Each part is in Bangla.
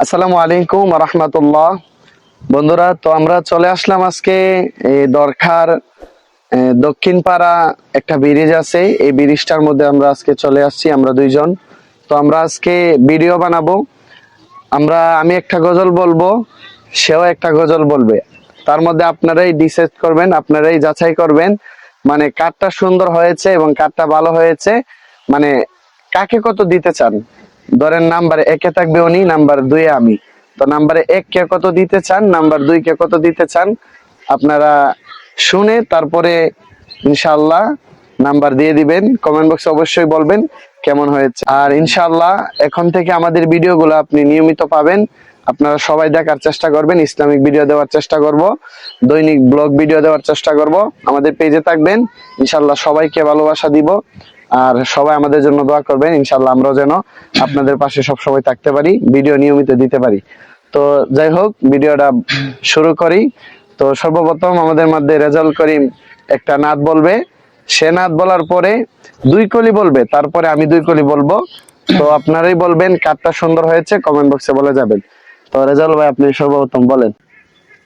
আসসালামু আলাইকুম রহমতুল্লাহ। বন্ধুরা তো আমরা চলে আসলাম আজকে এ, দক্ষিণ পাড়া একটা ব্রিজ আছে। এই ব্রিজটার মধ্যে আমরা আজকে চলে আসছি আমরা দুইজন। তো আমরা আজকে ভিডিও বানাবো। আমরা আমি একটা গজল বলব সেও একটা গজল বলবে। তার মধ্যে আপনারাই ডিসাইড করবেন আপনারাই যাচাই করবেন মানে কাঠটা সুন্দর হয়েছে এবং কাঠটা ভালো হয়েছে মানে কাকে কত দিতে চান? ধরেন নাম্বার একে থাকবে উনি, নাম্বার দুই আমি। তো নাম্বারে এক কে কত দিতে চান, নাম্বার দুই কে কত দিতে চান, আপনারা শুনে তারপরে ইনশাল্লাহ নাম্বার দিয়ে দিবেন। কমেন্ট বক্সে অবশ্যই বলবেন কেমন হয়েছে। আর ইনশাল্লাহ এখন থেকে আমাদের ভিডিওগুলো আপনি নিয়মিত পাবেন। আপনারা সবাই দেখার চেষ্টা করবেন, ইসলামিক ভিডিও দেওয়ার চেষ্টা করব, দৈনিক ব্লগ ভিডিও দেওয়ার চেষ্টা করব। আমাদের পেজে থাকবেন ইনশাল্লাহ সবাইকে ভালোবাসা দিব। আর সবাই আমাদের জন্য দোয়া করবেন ইনশাল্লাহ আমরাও যেন আপনাদের পাশে সব সময় থাকতে পারি, ভিডিও নিয়মিত দিতে পারি। তো যাই হোক, ভিডিওটা শুরু করি। তো সর্বপ্রথম আমাদের মধ্যে রেজাল্ট করিম একটা নাদ বলবে। সে নাদ বলার পরে দুই কলি বলবে, তারপরে আমি দুই কলি বলব। তো আপনারাই বলবেন কারটা সুন্দর হয়েছে কমেন্ট বক্সে বলে যাবেন। তো রেজাল্ট ভাই, আপনি সর্বপ্রথম বলেন।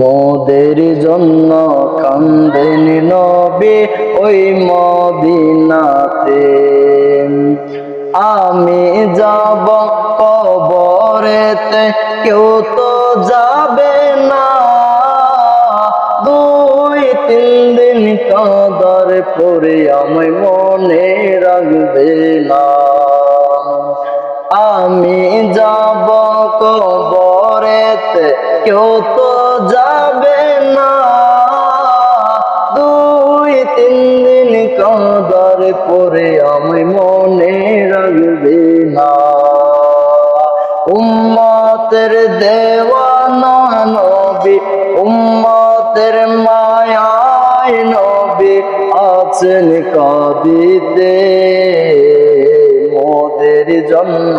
মোদের জন্য কান্দেন নবী ওই মদিনাতে। আমি যাব কবরেতে, কেউ তো যাবে না। দুই, তিন দিন কাঁদার পরে আমায় মনে রাখবে না। আমি যাব কবরেতে, কেউ তো যাবে না। দুই, তিন দিন কাঁদার পরে আমি মনে রাখবে না। উম্মতের দেওয়ানা নবী, উম্মতের মায়ায় নবী আছেন কাঁদিতে মোদের জন্য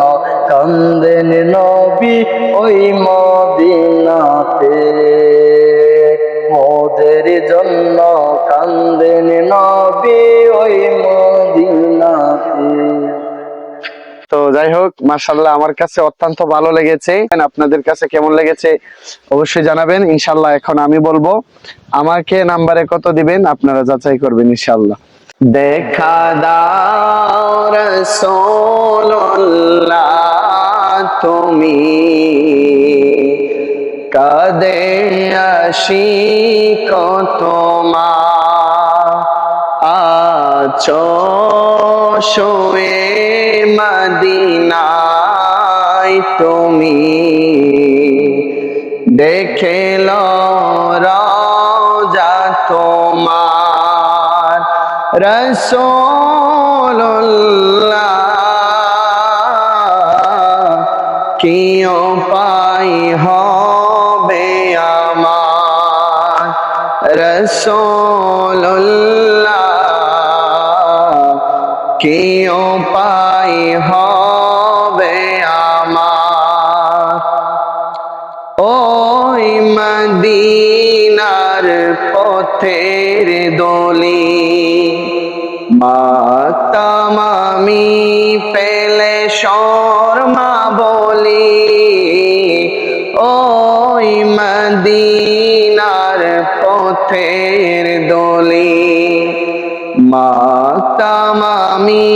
কান্দেন নবী ওই মদিনাতে। মোদের জন্য কান্দেন নবী ওই মদিনাতে। তো যাই হোক মার্শাল্লাহ আমার কাছে অত্যন্ত ভালো লেগেছে। আপনাদের কাছে কেমন লেগেছে অবশ্যই জানাবেন। ইনশাল্লাহ এখন আমি বলব, আমাকে নাম্বারে কত দিবেন? আপনারা যাচাই করবেন ইনশাল্লাহ দেখা দাও রাসূলুল্লাহ তুমি। কাদে আসি কত মা আছো শোয়ে মদিনায় তুমি। দেখে রাজা রসোল্লাহ কিও পাই হবে আমার? রসোল্লাহ কিও পাই হবে আমার? ওই মদিনার পথের দলি মাতাম আমি পেলে শর্মা বলি, ওই মদিনার পথের দলি। মাতাম আমি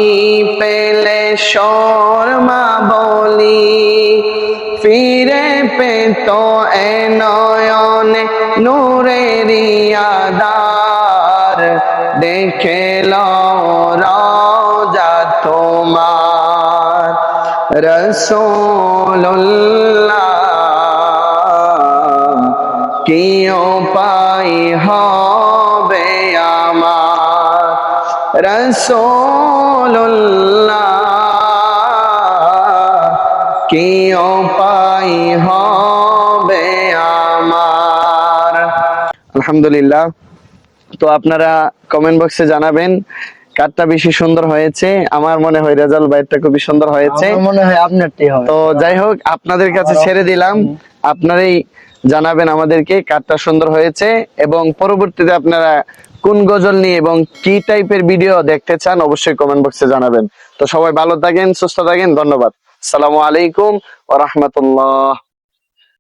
পেলে শর্মা বলি, ফিরে পেত এ নয়নে নূরের আদার দেখে রাজা তোমার রসোল্লাহ কিও পাই হবে আমার রসোল্লাহ কিও পাই হবে আমার? আলহামদুলিল্লাহ। তো আপনারা কমেন্ট বক্সে জানাবেন কারটা বেশি সুন্দর হয়েছে। আমার মনে হয় রেজাল বাইরটা খুবই সুন্দর হয়েছে। আমার মনে হয় আপনারটি হবে। তো যাই হোক আপনাদের কাছে ছেড়ে দিলাম। আপনারাই জানাবেন আমাদেরকে কারটা সুন্দর হয়েছে এবং পরবর্তীতে আপনারা কোন গজল নিয়ে এবং কি টাইপের ভিডিও দেখতে চান অবশ্যই কমেন্ট বক্সে জানাবেন। তো সবাই ভালো থাকেন সুস্থ থাকেন ধন্যবাদ। আসসালামু আলাইকুম ওয়া রাহমাতুল্লাহ।